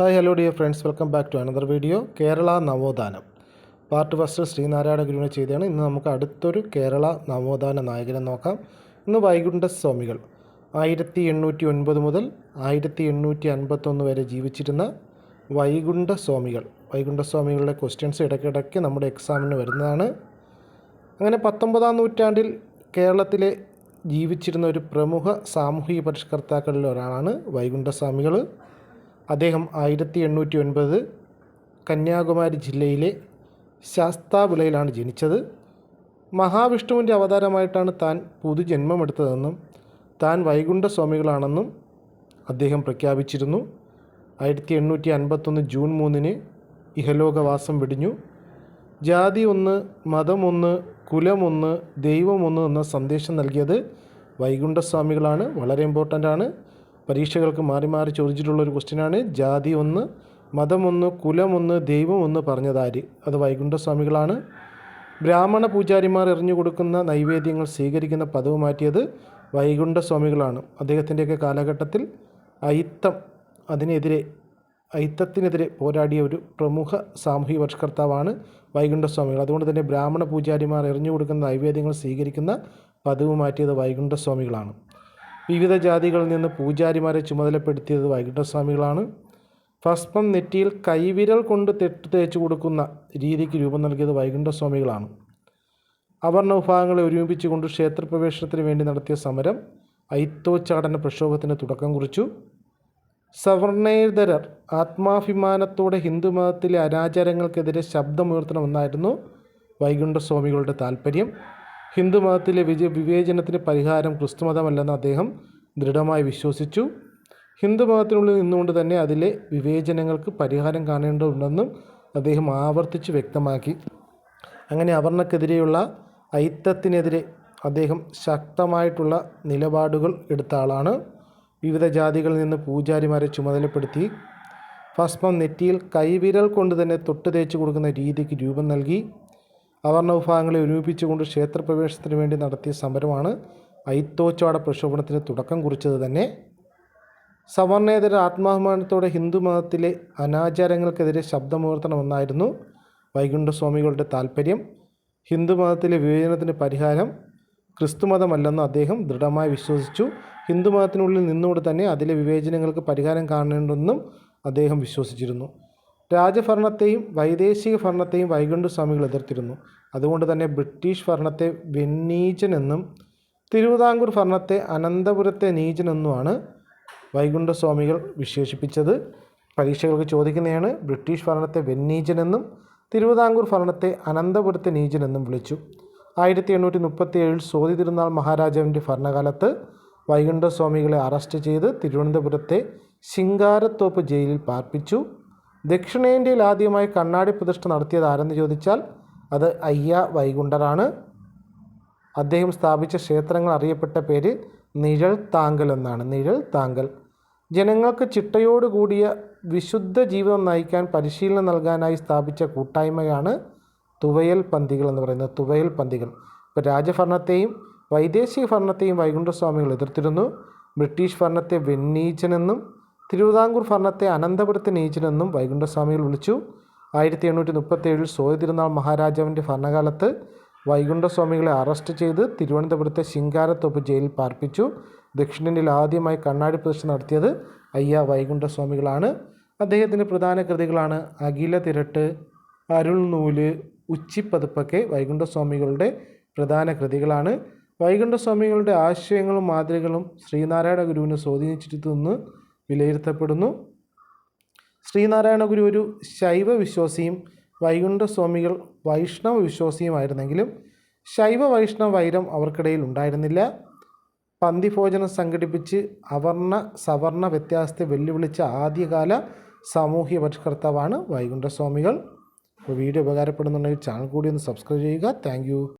Hi hello dear friends welcome back to another video Kerala നവോത്ഥാനം part first Sreenarayana ഗുരുവിനെ ചെയ്തതാണ്. ഇന്ന് നമുക്ക് അടുത്തൊരു കേരള നവോത്ഥാന നായകനെ നോക്കാം. ഇന്ന് വൈകുണ്ഠ സ്വാമികൾ. ആയിരത്തി എണ്ണൂറ്റി ഒൻപത് മുതൽ ആയിരത്തി എണ്ണൂറ്റി അൻപത്തൊന്ന് വരെ ജീവിച്ചിരുന്ന വൈകുണ്ഠ സ്വാമികൾ. വൈകുണ്ഠ സ്വാമികളുടെ ക്വസ്റ്റ്യൻസ് ഇടയ്ക്കിടയ്ക്ക് നമ്മുടെ എക്സാമിന് വരുന്നതാണ്. അങ്ങനെ പത്തൊമ്പതാം നൂറ്റാണ്ടിൽ കേരളത്തിലെ ജീവിച്ചിരുന്ന ഒരു പ്രമുഖ സാമൂഹിക പരിഷ്കർത്താക്കളിൽ ഒരാളാണ് വൈകുണ്ഠസ്വാമികൾ അദ്ദേഹം ആയിരത്തി എണ്ണൂറ്റി ഒൻപത് കന്യാകുമാരി ജില്ലയിലെ ശാസ്താവിളയിലാണ് ജനിച്ചത്. മഹാവിഷ്ണുവിന്റെ അവതാരമായിട്ടാണ് താൻ പുതുജന്മമെടുത്തതെന്നും താൻ വൈകുണ്ഠ സ്വാമികളാണെന്നും അദ്ദേഹം പ്രഖ്യാപിച്ചിരുന്നു. ആയിരത്തി എണ്ണൂറ്റി അൻപത്തൊന്ന് ജൂൺ മൂന്നിന് ഇഹലോകവാസം വെടിഞ്ഞു. ജാതി ഒന്ന് മതമൊന്ന് കുലമൊന്ന് ദൈവമൊന്ന് എന്ന സന്ദേശം നൽകിയത് വൈകുണ്ഠസ്വാമികളാണ്. വളരെ ഇമ്പോർട്ടന്റ് ആണ്. പരീക്ഷകൾക്ക് മാറി മാറി ചോദിച്ചിട്ടുള്ള ഒരു ക്വസ്റ്റ്യനാണ്. ജാതി ഒന്ന് മതമൊന്ന് കുലമൊന്ന് ദൈവമൊന്ന് പറഞ്ഞതാര്? അത് വൈകുണ്ഠസ്വാമികളാണ്. ബ്രാഹ്മണ പൂജാരിമാർ എറിഞ്ഞു കൊടുക്കുന്ന നൈവേദ്യങ്ങൾ സ്വീകരിക്കുന്ന പദവ് മാറ്റിയത് വൈകുണ്ഠസ്വാമികളാണ്. അദ്ദേഹത്തിന്റെയൊക്കെ കാലഘട്ടത്തിൽ അയിത്തം അതിനെതിരെ അയിത്തത്തിനെതിരെ പോരാടിയ ഒരു പ്രമുഖ സാമൂഹിക പരിഷ്കർത്താവാണ് വൈകുണ്ഠസ്വാമികൾ. അതുകൊണ്ട് തന്നെ ബ്രാഹ്മണ പൂജാരിമാർ എറിഞ്ഞു കൊടുക്കുന്ന നൈവേദ്യങ്ങൾ സ്വീകരിക്കുന്ന പതിവ് മാറ്റിയത് വൈകുണ്ഠസ്വാമികളാണ്. വിവിധ ജാതികളിൽ നിന്ന് പൂജാരിമാരെ ചുമതലപ്പെടുത്തിയത് വൈകുണ്ഠസ്വാമികളാണ്. ഭസ്മം നെറ്റിയിൽ കൈവിരൽ കൊണ്ട് തെട്ട് തേച്ച് കൊടുക്കുന്ന രീതിക്ക് രൂപം നൽകിയത് വൈകുണ്ഠസ്വാമികളാണ്. അവർണ വിഭാഗങ്ങളെ ഒരുമിപ്പിച്ചുകൊണ്ട് ക്ഷേത്രപ്രവേശനത്തിന് വേണ്ടി നടത്തിയ സമരം ഐത്തോച്ചാടന പ്രക്ഷോഭത്തിന് തുടക്കം കുറിച്ചു. സവർണേതരർ ആത്മാഭിമാനത്തോടെ ഹിന്ദുമതത്തിലെ അനാചാരങ്ങൾക്കെതിരെ ശബ്ദമുയർത്തണമെന്നായിരുന്നു വൈകുണ്ഠസ്വാമികളുടെ താല്പര്യം ഹിന്ദുമതത്തിലെ വിജയ വിവേചനത്തിന് പരിഹാരം ക്രിസ്തുമതമല്ലെന്ന് അദ്ദേഹം ദൃഢമായി വിശ്വസിച്ചു. ഹിന്ദുമതത്തിനുള്ളിൽ നിന്നുകൊണ്ട് തന്നെ അതിലെ വിവേചനങ്ങൾക്ക് പരിഹാരം കാണേണ്ടതുണ്ടെന്നും അദ്ദേഹം ആവർത്തിച്ച് വ്യക്തമാക്കി. അങ്ങനെ അവർണക്കെതിരെയുള്ള ഐത്തത്തിനെതിരെ അദ്ദേഹം ശക്തമായിട്ടുള്ള നിലപാടുകൾ എടുത്ത ആളാണ്. വിവിധ ജാതികളിൽ നിന്ന് പൂജാരിമാരെ ചുമതലപ്പെടുത്തി. ഭസ്മം നെറ്റിയിൽ കൈവിരൽ കൊണ്ട് തന്നെ തൊട്ട് തേച്ച് കൊടുക്കുന്ന രീതിക്ക് രൂപം നൽകി. അവർണ വിഭാഗങ്ങളെ ഒരുമിപ്പിച്ചുകൊണ്ട് ക്ഷേത്രപ്രവേശനത്തിന് വേണ്ടി നടത്തിയ സമരമാണ് ഐത്തോച്ചാട പ്രക്ഷോഭണത്തിന് തുടക്കം കുറിച്ചത് തന്നെ. സവർണേതര ആത്മാഭിമാനത്തോടെ ഹിന്ദു മതത്തിലെ അനാചാരങ്ങൾക്കെതിരെ ശബ്ദമുയർത്തണമെന്നായിരുന്നു വൈകുണ്ഠസ്വാമികളുടെ ഹിന്ദു മതത്തിലെ വിവേചനത്തിന് പരിഹാരം ക്രിസ്തുമതമല്ലെന്ന് അദ്ദേഹം ദൃഢമായി വിശ്വസിച്ചു. ഹിന്ദു മതത്തിനുള്ളിൽ നിന്നുകൊണ്ട് തന്നെ അതിലെ വിവേചനങ്ങൾക്ക് പരിഹാരം കാണേണ്ടെന്നും അദ്ദേഹം വിശ്വസിച്ചിരുന്നു. രാജഭരണത്തെയും വൈദേശിക ഭരണത്തെയും വൈകുണ്ഠ സ്വാമികൾ എതിർത്തിരുന്നു. അതുകൊണ്ട് തന്നെ ബ്രിട്ടീഷ് ഭരണത്തെ വെന്നീജൻ എന്നും തിരുവിതാംകൂർ ഭരണത്തെ അനന്തപുരത്തെ നീജൻ എന്നുമാണ് വൈകുണ്ഠസ്വാമികൾ വിശേഷിപ്പിച്ചത്. പരീക്ഷകൾക്ക് ചോദിക്കുന്നതാണ് ബ്രിട്ടീഷ് ഭരണത്തെ വെന്നീജൻ എന്നും തിരുവിതാംകൂർ ഭരണത്തെ അനന്തപുരത്തെ നീജൻ എന്നും വിളിച്ചു. ആയിരത്തി എണ്ണൂറ്റി മുപ്പത്തി ഏഴിൽ സോതി തിരുനാൾ മഹാരാജാവിന്റെ ഭരണകാലത്ത് വൈകുണ്ഠസ്വാമികളെ അറസ്റ്റ് ചെയ്ത് തിരുവനന്തപുരത്തെ ശിങ്കാരത്തോപ്പ് ജയിലിൽ പാർപ്പിച്ചു. ദക്ഷിണേന്ത്യയിൽ ആദ്യമായി കണ്ണാടി പ്രതിഷ്ഠ നടത്തിയത് ആരെന്ന് ചോദിച്ചാൽ അത് അയ്യ വൈകുണ്ഠറാണ് അദ്ദേഹം സ്ഥാപിച്ച ക്ഷേത്രങ്ങൾ അറിയപ്പെട്ട പേര് നിഴൽ താങ്കൽ എന്നാണ്. നിഴൽ താങ്കൽ. ജനങ്ങൾക്ക് ചിട്ടയോടുകൂടിയ വിശുദ്ധ ജീവിതം നയിക്കാൻ പരിശീലനം നൽകാനായി സ്ഥാപിച്ച കൂട്ടായ്മയാണ് തുവയൽ പന്തികൾ എന്ന് പറയുന്നത്. തുവയൽ പന്തികൾ. ഇപ്പോൾ രാജഭരണത്തെയും വൈദേശിക ഭരണത്തെയും വൈകുണ്ഠസ്വാമികൾ എതിർത്തിരുന്നു. ബ്രിട്ടീഷ് ഭരണത്തെ വെന്നീച്ചനെന്നും തിരുവിതാംകൂർ ഭരണത്തെ അനന്തപുരത്തെ നീച്ചിനെന്നും വൈകുണ്ഠസ്വാമികൾ വിളിച്ചു. ആയിരത്തി എണ്ണൂറ്റി മുപ്പത്തേഴിൽ സോയ തിരുനാൾ മഹാരാജാവിന്റെ ഭരണകാലത്ത് വൈകുണ്ഠസ്വാമികളെ അറസ്റ്റ് ചെയ്ത് തിരുവനന്തപുരത്തെ ശിങ്കാരത്തോപ്പ് ജയിലിൽ പാർപ്പിച്ചു. ദക്ഷിണേന്ത്യയിൽ ആദ്യമായി കണ്ണാടി പ്രദർശനം നടത്തിയത് അയ്യ വൈകുണ്ഠസ്വാമികളാണ്. അദ്ദേഹത്തിന്റെ പ്രധാന കൃതികളാണ് അഖില തിരട്ട് അരുൾ നൂൽ ഉച്ചിപ്പതിപ്പൊക്കെ വൈകുണ്ഠസ്വാമികളുടെ പ്രധാന കൃതികളാണ്. വൈകുണ്ഠസ്വാമികളുടെ ആശയങ്ങളും മാതൃകകളും ശ്രീനാരായണ ഗുരുവിനെ സ്വാധീനിച്ചിരുന്നു. വിലയിരുത്തപ്പെടുന്നു. ശ്രീനാരായണ ഗുരു ഒരു ശൈവ വിശ്വാസിയും വൈകുണ്ഠസ്വാമികൾ വൈഷ്ണവ വിശ്വാസിയുമായിരുന്നെങ്കിലും ശൈവ വൈഷ്ണവ വൈരം അവർക്കിടയിൽ ഉണ്ടായിരുന്നില്ല. പന്തിഭോജനം സംഘടിപ്പിച്ച് അവർണ സവർണ വ്യത്യാസത്തെ വെല്ലുവിളിച്ച ആദ്യകാല സാമൂഹ്യ പരിഷ്കർത്താവാണ് വൈകുണ്ഠസ്വാമികൾ വീഡിയോ ഉപകാരപ്പെടുന്നുണ്ടെങ്കിൽ ചാനൽ കൂടി ഒന്ന് സബ്സ്ക്രൈബ് ചെയ്യുക. താങ്ക്